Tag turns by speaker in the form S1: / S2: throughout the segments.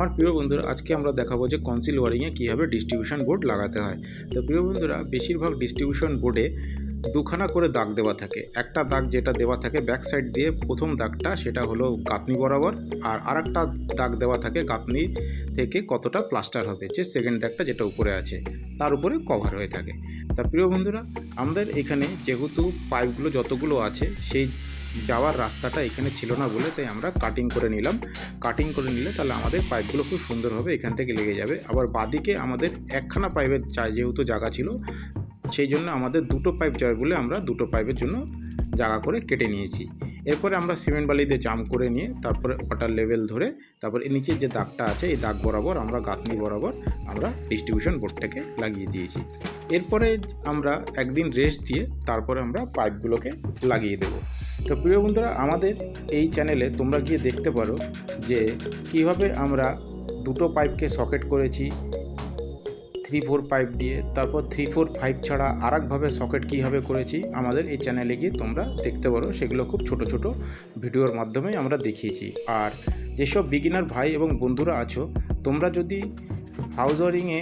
S1: আমার প্রিয় বন্ধুরা, আজকে আমরা দেখাবো যে কনসিল ওয়ারিংয়ে কীভাবে ডিস্ট্রিবিউশন বোর্ড লাগাতে হয়। তো প্রিয় বন্ধুরা, বেশিরভাগ ডিস্ট্রিবিউশন বোর্ডে দুখানা করে দাগ দেওয়া থাকে। একটা দাগ যেটা দেওয়া থাকে ব্যাক সাইড দিয়ে, প্রথম দাগটা সেটা হলো গাঁথনি বরাবর, আর আরেকটা দাগ দেওয়া থাকে গাঁথনি থেকে কতটা প্লাস্টার হবে, যে সেকেন্ড দাগটা যেটা উপরে আছে, তার উপরে কভার হয়ে থাকে। তা প্রিয় বন্ধুরা, আমাদের এখানে যেহেতু পাইপগুলো যতগুলো আছে, সেই যাওয়ার রাস্তাটা এখানে ছিল না বলে তাই আমরা কাটিং করে নিলাম। কাটিং করে নিলে তাহলে আমাদের পাইপগুলো খুব সুন্দরভাবে এখান থেকে লেগে যাবে। আবার বাদিকে আমাদের একখানা পাইপের যেহেতু জায়গা ছিল, সেই জন্য আমাদের দুটো পাইপ জায়গা বলে আমরা দুটো পাইপের জন্য জায়গা করে কেটে নিয়েছি। এরপরে আমরা সিমেন্ট বালি দিয়ে জাম করে নিয়ে তারপরে ওয়াটার লেভেল ধরে তারপরে নিচের যে দাগটা আছে, এই দাগ বরাবর আমরা গাঁথনি বরাবর আমরা ডিস্ট্রিবিউশন বোর্ডটাকে লাগিয়ে দিয়েছি। এরপরে আমরা একদিন রেস্ট দিয়ে তারপরে আমরা পাইপগুলোকে লাগিয়ে দেবো। তো প্রিয় বন্ধুরা, আমাদের এই চ্যানেলে তোমরা গিয়ে দেখতে পারো যে কীভাবে আমরা দুটো পাইপকে সকেট করেছি থ্রি ফোর পাইপ দিয়ে। তারপর থ্রি ফোর ফাইভ ছাড়া আরেকভাবে সকেট কীভাবে করেছি, আমাদের এই চ্যানেলে গিয়ে তোমরা দেখতে পারো। সেগুলো খুব ছোট ছোট ভিডিওর মাধ্যমে আমরা দেখিয়েছি। আর যেসব বিগিনার ভাই এবং বন্ধুরা আছো, তোমরা যদি হাউস ওয়ারিংয়ে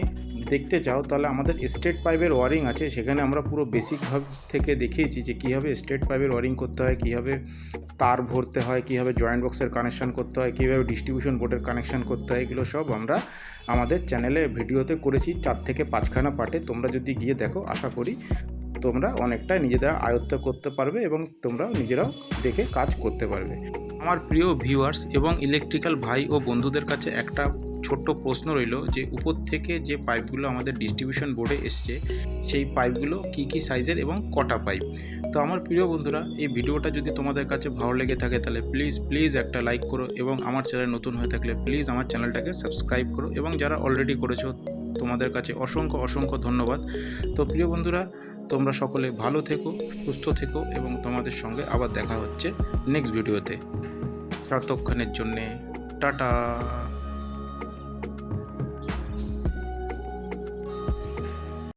S1: দেখতে চাও তাহলে আমাদের স্টেট পাইপের ওয়ারিং আছে। সেখানে আমরা পুরো বেসিক ভাব থেকে দেখিয়েছি যে কীভাবে স্টেট পাইপের ওয়ারিং করতে হয়, কীভাবে তার ভরতে হয়, কীভাবে জয়েন্ট বক্সের কানেকশান করতে হয়, কীভাবে ডিস্ট্রিবিউশন বোর্ডের কানেকশান করতে হয়, এগুলো সব আমরা আমাদের চ্যানেলে ভিডিওতে করেছি চার থেকে পাঁচখানা পার্টে তোমরা যদি গিয়ে দেখো, আশা করি তোমরা অনেকটা নিজেদের আয়ত্ত করতে পারবে এবং তোমরা নিজেরাও দেখে কাজ করতে পারবে। আমার প্রিয় ভিউয়ার্স এবং ইলেকট্রিক্যাল ভাই ও বন্ধুদের কাছে একটা ছোট্ট প্রশ্ন রইল যে, উপর থেকে যে পাইপগুলো আমাদের ডিস্ট্রিবিউশন বোর্ডে এসছে, সেই পাইপগুলো কি কি সাইজের এবং কটা পাইপ তো আমার প্রিয় বন্ধুরা, এই ভিডিওটা যদি তোমাদের কাছে ভালো লেগে থাকে, তাহলে প্লিজ প্লিজ একটা লাইক করো এবং আমার চ্যানেল নতুন হয়ে থাকলে প্লিজ আমার চ্যানেলটাকে সাবস্ক্রাইব করো এবং যারা অলরেডি করেছ, তোমাদের কাছে অসংখ্য অসংখ্য ধন্যবাদ। তো প্রিয় বন্ধুরা, তোমরা সকলে ভালো থেকো, সুস্থ থেকো এবং তোমাদের সঙ্গে আবার দেখা হচ্ছে নেক্সট ভিডিওতে ততক্ষণের জন্যে টাটা।